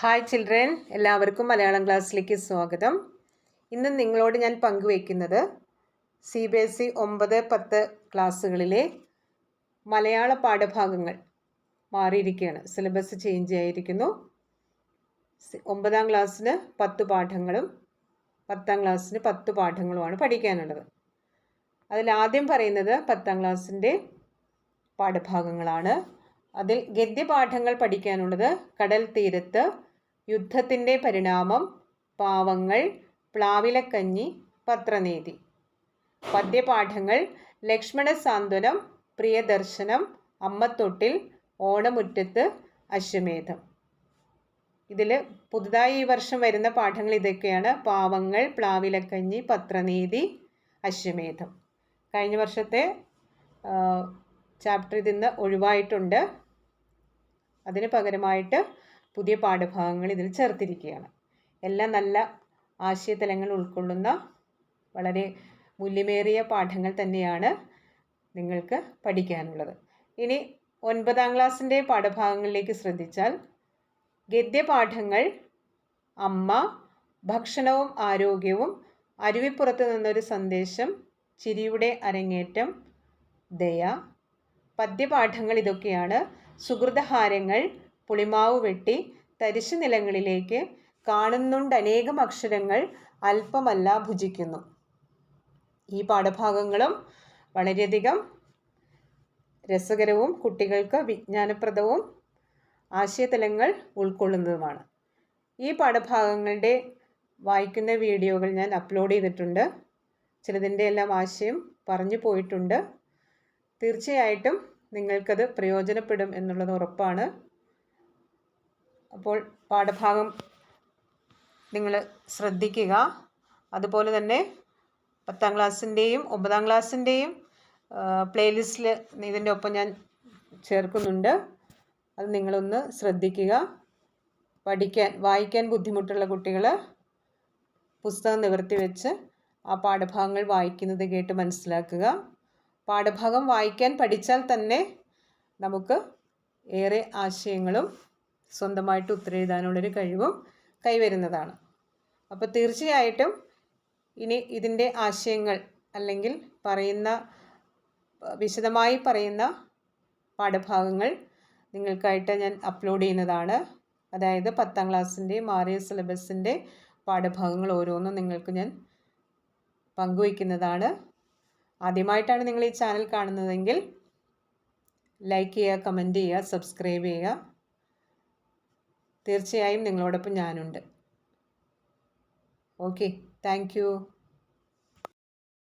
Hi children എല്ലാവർക്കും മലയാളം ക്ലാസ്സിലേക്ക് സ്വാഗതം. ഇന്ന് നിങ്ങളോട് ഞാൻ പങ്കുവയ്ക്കുന്നത് സി ബി എസ് ഇ ഒമ്പത് പത്ത് ക്ലാസ്സുകളിലെ മലയാള പാഠഭാഗങ്ങൾ മാറിയിരിക്കുകയാണ്. സിലബസ് ചേഞ്ച് ആയിരിക്കുന്നു. ഒമ്പതാം ക്ലാസ്സിന് പത്ത് പാഠങ്ങളും പത്താം ക്ലാസ്സിന് പത്ത് പാഠങ്ങളുമാണ് പഠിക്കാനുള്ളത്. അതിലാദ്യം പറയുന്നത് പത്താം ക്ലാസ്സിന്റെ പാഠഭാഗങ്ങളാണ്. അതിൽ ഗദ്യപാഠങ്ങൾ പഠിക്കാനുള്ളത് കടൽ തീരത്ത് യുദ്ധത്തിന്റെ പരിണാമം പാവങ്ങൾ പ്ലാവിലക്കഞ്ഞി പത്രനീതി. പദ്യപാഠങ്ങൾ ലക്ഷ്മണ സാന്ത്വനം പ്രിയദർശനം അമ്മത്തൊട്ടിൽ ഓണമുറ്റത്ത് അശ്വമേധം. ഇതിൽ പുതുതായി ഈ വർഷം വരുന്ന പാഠങ്ങൾ ഇതൊക്കെയാണ്. പാവങ്ങൾ പ്ലാവിലക്കഞ്ഞി പത്രനീതി അശ്വമേധം. കഴിഞ്ഞ വർഷത്തെ ചാപ്റ്റർ ഇതിൽ നിന്ന് ഒഴിവായിട്ടുണ്ട്. അതിന് പകരമായിട്ട് പുതിയ പാഠഭാഗങ്ങൾ ഇതിൽ ചേർത്തിരിക്കുകയാണ്. എല്ലാം നല്ല ആശയതലങ്ങൾ ഉൾക്കൊള്ളുന്ന വളരെ മൂല്യമേറിയ പാഠങ്ങൾ തന്നെയാണ് നിങ്ങൾക്ക് പഠിക്കാനുള്ളത്. ഇനി ഒൻപതാം ക്ലാസ്സിന്റെ പാഠഭാഗങ്ങളിലേക്ക് ശ്രദ്ധിച്ചാൽ ഗദ്യപാഠങ്ങൾ അമ്മ ഭക്ഷണവും ആരോഗ്യവും അരുവിപ്പുറത്ത് നിന്നൊരു സന്ദേശം ചിരിയുടെ അരങ്ങേറ്റം ദയ പദ്യപാഠങ്ങൾ ഇതൊക്കെയാണ്. സുഹൃതഹാരങ്ങൾ പുളിമാവ് വെട്ടി തരിശു നിലങ്ങളിലേക്ക് കാണുന്നുണ്ട് അനേകം അക്ഷരങ്ങൾ അല്പമല്ല ഭുജിക്കുന്നു. ഈ പാഠഭാഗങ്ങളും വളരെയധികം രസകരവും കുട്ടികൾക്ക് വിജ്ഞാനപ്രദവും ആശയതലങ്ങൾ ഉൾക്കൊള്ളുന്നതുമാണ്. ഈ പാഠഭാഗങ്ങളുടെ വായിക്കുന്ന വീഡിയോകൾ ഞാൻ അപ്ലോഡ് ചെയ്തിട്ടുണ്ട്. ചിലതിന്റെ എല്ലാം ആശയം പറഞ്ഞു പോയിട്ടുണ്ട്. തീർച്ചയായിട്ടും നിങ്ങൾക്കത് പ്രയോജനപ്പെടും എന്നുള്ളത് ഉറപ്പാണ്. അപ്പോൾ പാഠഭാഗം നിങ്ങൾ ശ്രദ്ധിക്കുക. അതുപോലെ തന്നെ പത്താം ക്ലാസ്സിന്റെയും ഒമ്പതാം ക്ലാസ്സിന്റെയും പ്ലേലിസ്റ്റിൽ ഇതിന്റെ ഒപ്പം ഞാൻ ചേർക്കുന്നുണ്ട്. അത് നിങ്ങളൊന്ന് ശ്രദ്ധിക്കുക. പഠിക്കാൻ വായിക്കാൻ ബുദ്ധിമുട്ടുള്ള കുട്ടികൾ പുസ്തകം നിവർത്തി വെച്ച് ആ പാഠഭാഗങ്ങൾ വായിക്കുന്നത് കേട്ട് മനസ്സിലാക്കുക. പാഠഭാഗം വായിക്കാൻ പഠിച്ചാൽ തന്നെ നമുക്ക് ഏറെ ആശയങ്ങളും സ്വന്തമായിട്ട് ഉത്തരെഴുതാനുള്ളൊരു കഴിവും കൈവരുന്നതാണ്. അപ്പോൾ തീർച്ചയായിട്ടും ഇനി ഇതിന്റെ ആശയങ്ങൾ അല്ലെങ്കിൽ പറയുന്ന വിശദമായി പറയുന്ന പാഠഭാഗങ്ങൾ നിങ്ങൾക്കായിട്ട് ഞാൻ അപ്ലോഡ് ചെയ്യുന്നതാണ്. അതായത് പത്താം ക്ലാസ്സിന്റെ മാറിയ സിലബസിന്റെ പാഠഭാഗങ്ങൾ ഓരോന്നും നിങ്ങൾക്ക് ഞാൻ പങ്കുവയ്ക്കുന്നതാണ്. ആദ്യമായിട്ടാണ് നിങ്ങൾ ഈ ചാനൽ കാണുന്നതെങ്കിൽ ലൈക്ക് ചെയ്യുക കമന്റ് ചെയ്യുക സബ്സ്ക്രൈബ് ചെയ്യുക. തീർച്ചയായും നിങ്ങളോടൊപ്പം ഞാനുണ്ട്. Okay thank